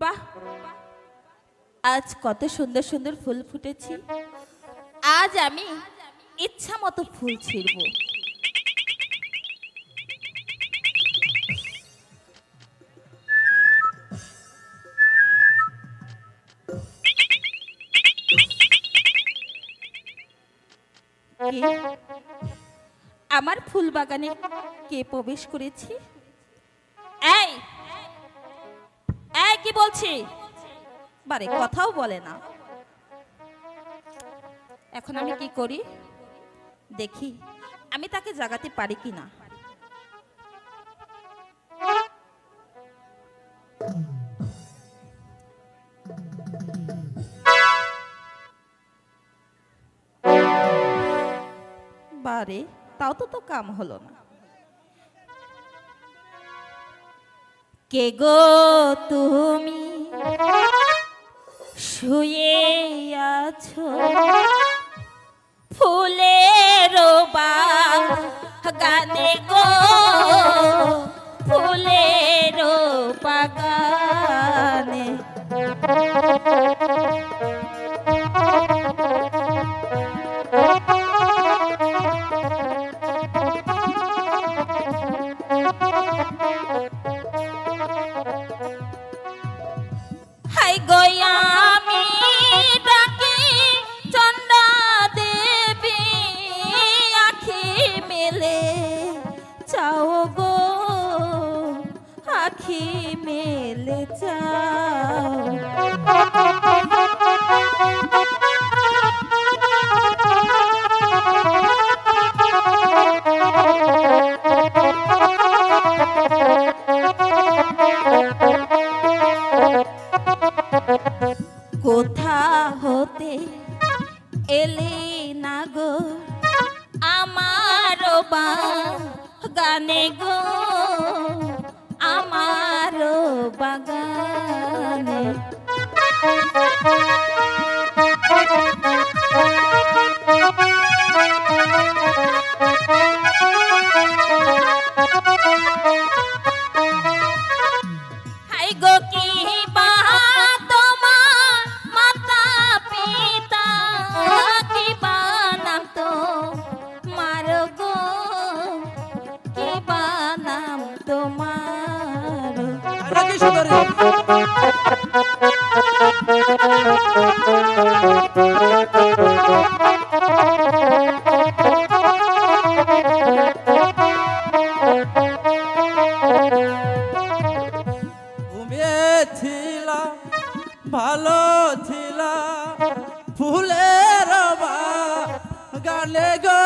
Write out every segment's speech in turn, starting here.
বাহ। আজ কত সুন্দর সুন্দর ফুল ফুটেছে। আজ আমি ইচ্ছা মতো ফুল ছিঁড়ব। আমার ফুল বাগানে কে প্রবেশ করেছে? বলছি। বারে, কথাও বলে না। এখন আমি কি করি? দেখি, আমি তাকে জাগাতে পারি কি না? বারে, তাও তো তো কাম হলো না। কে গো তুমি? শুয়ে আছো? ফুলের গানে গো। ফুলের বাগানে। yeah. কোথা হতে এলে না গো? আমার গানে গো আমার বাগানে ভালো ছিলা ফুলের গানে গো।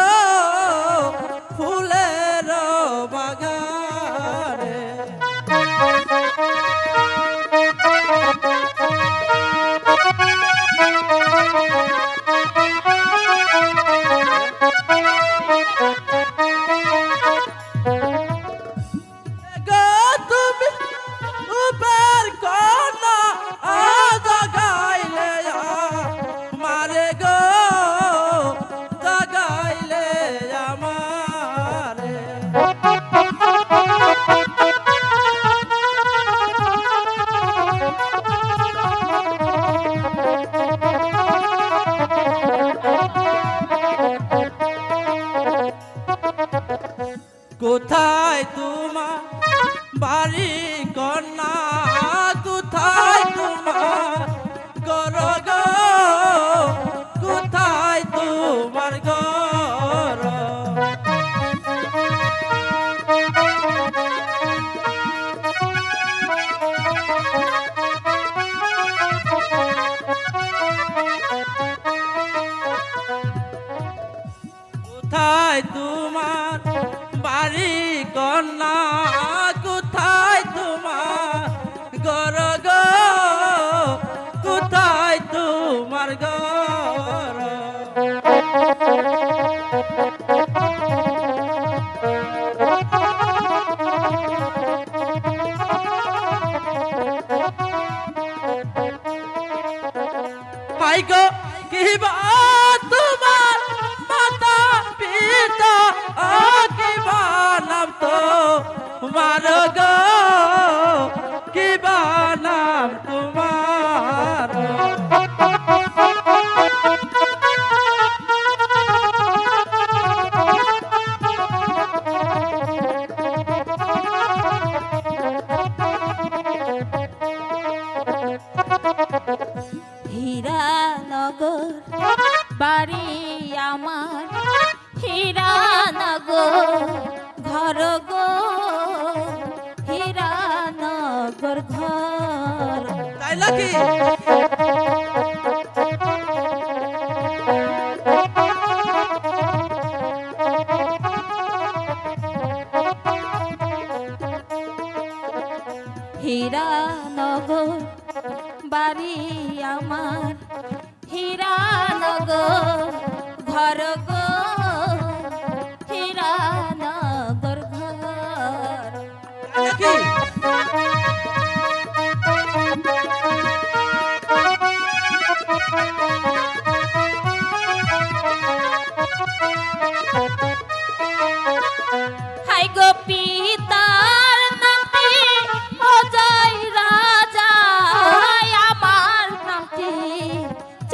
ভাই গো কি তোমার মাতা পিতা? ও কি নাম তো তোমার গো? কি নাম তোমার? হীরা হীরানগর বাড়ি আমার হীরানগর। ঘর গো হীরানগর ঘর। তাই নাকি? হীরানগর বাড়ি আমার হীরানগর ঘর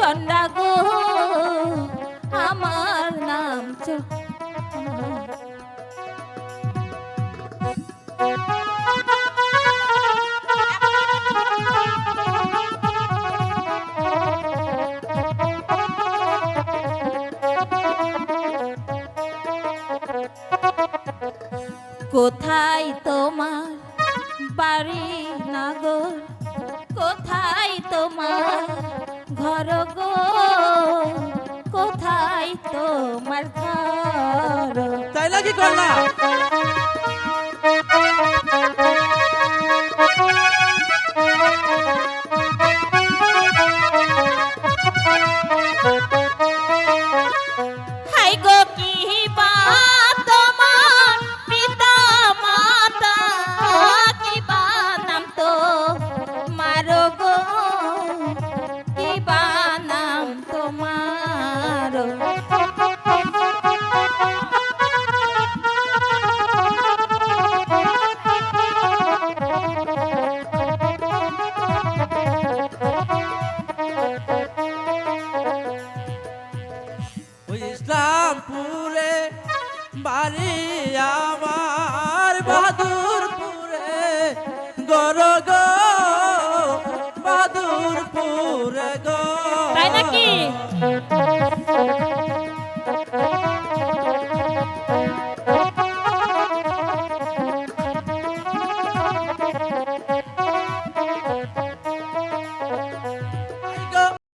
চন্ডা গো আমার নাম কোথায় তোমার বাড়ি নাগর? কোথায় তোমার ঘর গো কোথায় তোমার ঘর? তাই নাকি কন্যা? বাড়ি আমার বাহাদুরপুরে। গর গো। বাহাদুরপুরে নাকি?